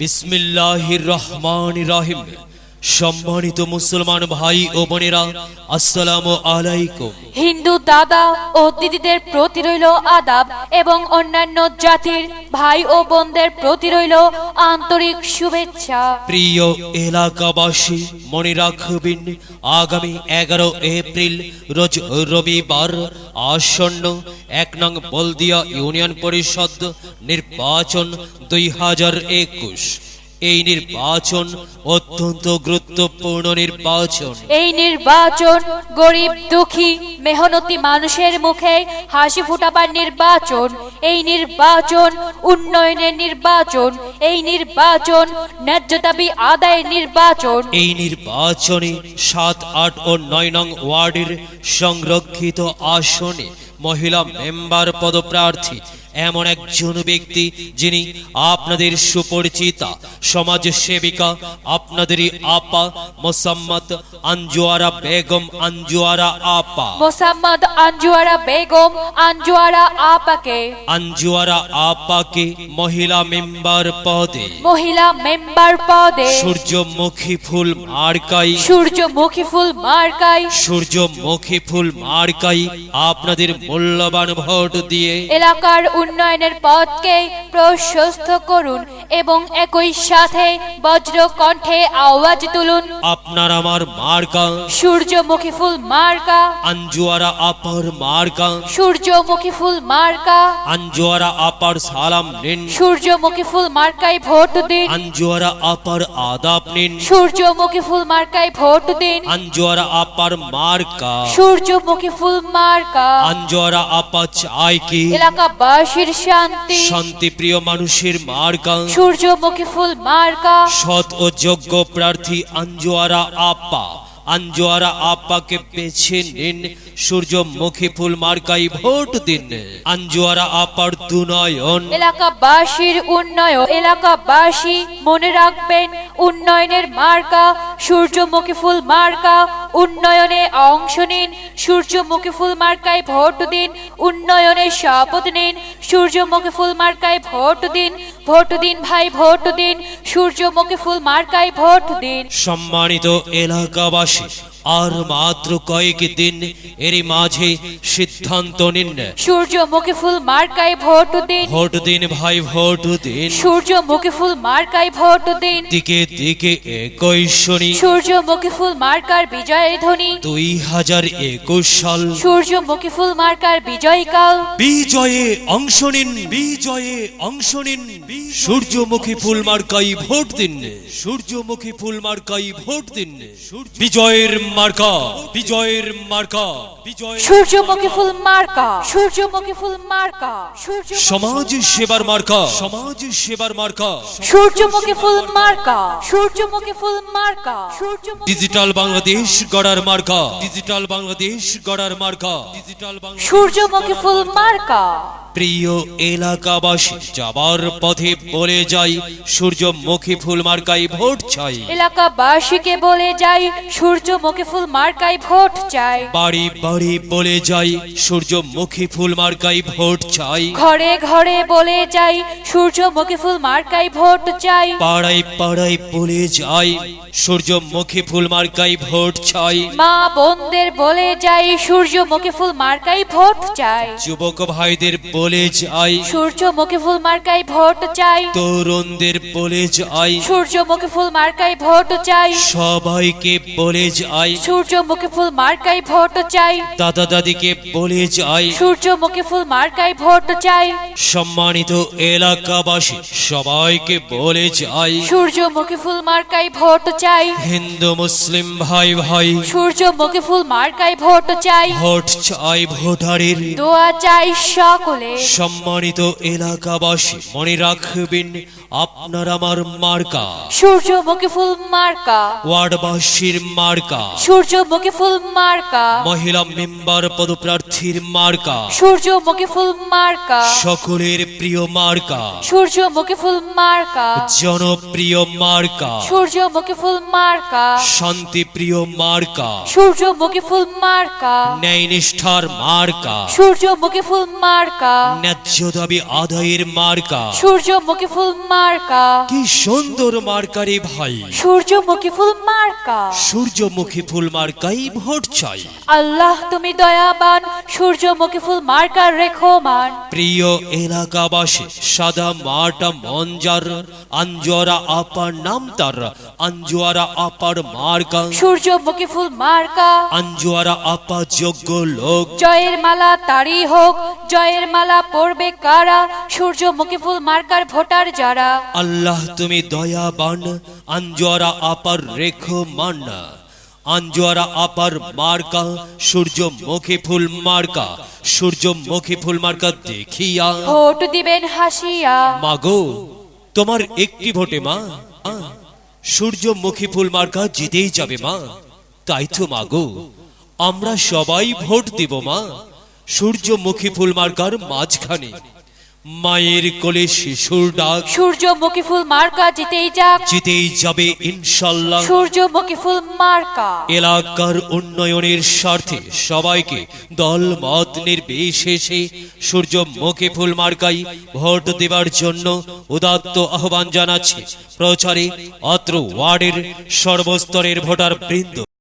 বিসমিল্লাহির রহমান রাহিম। সম্মানিত মুসলমান ভাই ও বোনেরা আসসালামু আলাইকুম। হিন্দু দাদা ও দিদিদের প্রতি রইল আদাব এবং অন্যান্য জাতির ভাই ও বোনদের প্রতি রইল আন্তরিক শুভেচ্ছা। প্রিয় এলাকাবাসী মনে রাখবেন আগামী এগারো এপ্রিল রোজ রবিবার আসন্ন এক নং বলদিয়া ইউনিয়ন পরিষদ নির্বাচন দুই হাজার একুশ। এই নির্বাচন অত্যন্ত গুরুত্বপূর্ণ নির্বাচন। এই নির্বাচন গরিব দুঃখী মেহনতি মানুষের মুখে হাসি ফুটাবার নির্বাচন। এই নির্বাচন উন্নয়নের নির্বাচন। এই নির্বাচন ন্যায্য দাবি আদায়ের নির্বাচন। এই নির্বাচনে সাত আট ও নয় নং ওয়ার্ডের সংরক্ষিত আসনে মহিলা মেম্বার পদপ্রার্থী এমন একজন ব্যক্তি যিনি আপনাদের সুপরিচিতা সমাজ সেবিকা আপনাদেরই আপা মোসাম্মদ আঞ্জুয়ারা বেগম আঞ্জুয়ারা আপা। মোসাম্মদ আঞ্জুয়ারা বেগম আঞ্জুয়ারা আপাকে। আঞ্জুয়ারা আপাকে মহিলা মেম্বার পদে। মহিলা মেম্বার পদে। সূর্যমুখী ফুল মার্কাই। সূর্যমুখী ফুল মার্কাই। সূর্যমুখী ফুল মার্কাই আপনাদের মূল্যবান ভোট দিয়ে। এলাকার উন্নয়নের পথকে প্রশস্ত করুন এবং একই সাথে বজ্র কণ্ঠে আওয়াজ তুলুন। আপনার আমার মার্কা। সূর্যমুখী ফুল মার্কা। আঞ্জুয়ারা আপার মার্কা। সূর্যমুখী ফুল মার্কা। আঞ্জুয়ারা আপার সালাম নিন। সূর্যমুখী ফুল মার্কায় ভোট দিন। আঞ্জুয়ারা আপার আদাব নিন। সূর্যমুখী ফুল মার্কায় ভোট দিন। আঞ্জুয়ারা আপার মার্কা। সূর্যমুখী ফুল মার্কা। আঞ্জুয়ারা আপা চায় কি? এলাকাবাসীর শান্তি শান্তিপ্রিয় মানুষের মার্কা সূর্যমুখী ফুল মার্কা সৎ ও যোগ্য প্রার্থী আঞ্জুয়ারা আপা আঞ্জুয়ারা আপাকে বেছে নিন। সূর্যমুখী ফুল মার্কাই ভোট দিন। আঞ্জুয়ারা আপার দুনয়ন। এলাকাবাসীর উন্নয়ন এলাকাবাসী মনে রাখবেন উন্নয়নের মার্কা সূর্যমুখী ফুল মার্কা উন্নয়নে অংশ নিন সূর্যমুখী ফুল মার্কায় ভোট দিন। উন্নয়নের শপথ নিন সূর্যমুখী ফুল মার্কায় ভোট দিন ভোট দিন ভাই, ভোট দিন। সূর্যমুখী ফুল মার্কায় ভোট দিন। সম্মানিত এলাকাবাসী আর মাত্র কয়েক দিন এরই মাঝে সিদ্ধান্ত নিন। সূর্য মুখে ফুল মার্কায় ভোট দিন। ভোট দিন ভাই ভোট দিন। সূর্য মুখে ফুল মার্কায় ভোট দিন। দিকে দিকে একই শনি। সূর্য মুখে ফুল মার্কার বিজয়ের ধ্বনি। দুই হাজার একুশ সাল। সূর্যমুখী ফুল মার্কার বিজয় কাল। বিজয়ে অংশ নিন বিজয়ে অংশ নিন। সূর্যমুখী ফুল মার্কাই ভোট দিন। সূর্যমুখী ফুল মার্কাই ভোট দিন। বিজয়ের মার্কা বিজয়ের মার্কা বিজয় সূর্যমুখী ফুল মার্কা সূর্যমুখী ফুল মার্কা সূর্য সমাজ সেবার মার্কা সমাজ সেবার মার্কা। সূর্যমুখী ফুল মার্কা সূর্যমুখী ফুল মার্কা সূর্যমুখী ডিজিটাল বাংলাদেশ গড়ার মার্কা ডিজিটাল বাংলাদেশ গড়ার মার্কা ডিজিটাল সূর্যমুখী ফুল মার্কা। প্রিয় এলাকাবাসী যাবার পথে বলে যাই সূর্যমুখী ফুল মার্কাই ভোট চাই। এলাকাবাসীকে বলে যাই সূর্যমুখী ফুল মার্কাই ভোট চাই। বাড়ি বাড়ি বলে যাই সূর্যমুখী ফুল মার্কাই ভোট চাই। ঘরে ঘরে বলে যাই সূর্যমুখী ফুল মার্কাই ভোট চাই। পাড়ায় পাড়ায় বলে যাই সূর্যমুখী ফুল মার্কাই ভোট চাই। মা বোনদের বলে যাই সূর্যমুখী ফুল মার্কায় ভোট চাই। যুবক ভাইদের বলে যাই সূর্যমুখী ফুল মার্কায় ভোট চাই। তরুণদের বলে যাই সূর্যমুখী ফুল মার্কায় ভোট চাই। সবাইকে বলে যাই সূর্যমুখী ফুল মার্কায় ভোট চাই। দাদা দাদিকে বলে যাই সূর্যমুখী ফুল মার্কাই ভোট চাই। সম্মানিত এলাকাবাসী সবাইকে বলে যাই সূর্যমুখী ফুল মার্কায় ভোট চাই। হিন্দু মুসলিম ভাই ভাই সূর্যমুখী ফুল মার্কাই ভোট চাই। ভোট চাই ভোটারের দোয়া চাই সকলে। সম্মানিত এলাকাবাসী মনে রাখবেন আপনার আমার মার্কা। সূর্যমুখী ফুল মার্কা। ওয়ার্ডবাসীর মার্কা। সূর্যমুখী ফুল মার্কা। মহিলা মেম্বার পদপ্রার্থীর মার্কা। সূর্যমুখী ফুল মার্কা। সকলের প্রিয় মার্কা। সূর্যমুখী ফুল মার্কা। জনপ্রিয় মার্কা। সূর্যমুখী ফুল মার্কা। শান্তিপ্রিয় মার্কা। সূর্যমুখী ফুল মার্কা। ন্যায় নিষ্ঠার মার্কা সূর্যমুখী ফুল মার্কা। ন্যায্য দাবি আদায়ের মার্কা। সূর্যমুখী ফুল মার্কা। কি সুন্দর মার্কারে ভাই। সূর্যমুখী ফুল মার্কা। সূর্যমুখী ফুল মার্কাই ভোট চাই। আল্লাহ তুমি দয়াবান সূর্যমুখী ফুল মার্কার রেখো মান প্রিয় এলাকাবাসী সাদা মাটা মঞ্জার আঞ্জোয়ারা আপার নাম তার আঞ্জোয়ারা আপার মার্কা। সূর্যমুখী ফুল মার্কা। আঞ্জোয়ারা আপা যোগ্য লোক। জয়ের মালা তারই হোক জয়ের মালা পড়বে কারা? সূর্যমুখী ফুল মার্কার ভোটার যারা? আল্লাহ তুমি দয়াবান আঞ্জোয়ারা আপার রেখো মান আঞ্জোয়ারা আপার মার্কা সূর্যমুখী ফুল মার্কা। সূর্যমুখী ফুল মার্কা দেখিয়া। ভোট দিবেন হাসিয়া। মাগো তোমার একটি ভোটে মা। সূর্যমুখী ফুল মার্কা জিতেই যাবে মা। তাই তো মাগো আমরা সবাই ভোট দিব মা। সূর্যমুখী ফুল মার্কার মাঝখানে। মায়ের কোলে শিশুর ডাক। সূর্যমুখী ফুল মার্কা জিতেই যাক। জিতেই যাবে ইনশাল্লাহ। সূর্যমুখী ফুল মার্কা এলাকার উন্নয়নের স্বার্থে সবাইকে দল মত নির্বিশেষে সূর্যমুখী ফুল মার্কাই ভোট দেবার জন্য উদাত্ত আহ্বান জানাচ্ছে প্রচারে অত্র ওয়ার্ডের সর্বস্তরের ভোটার বৃন্দ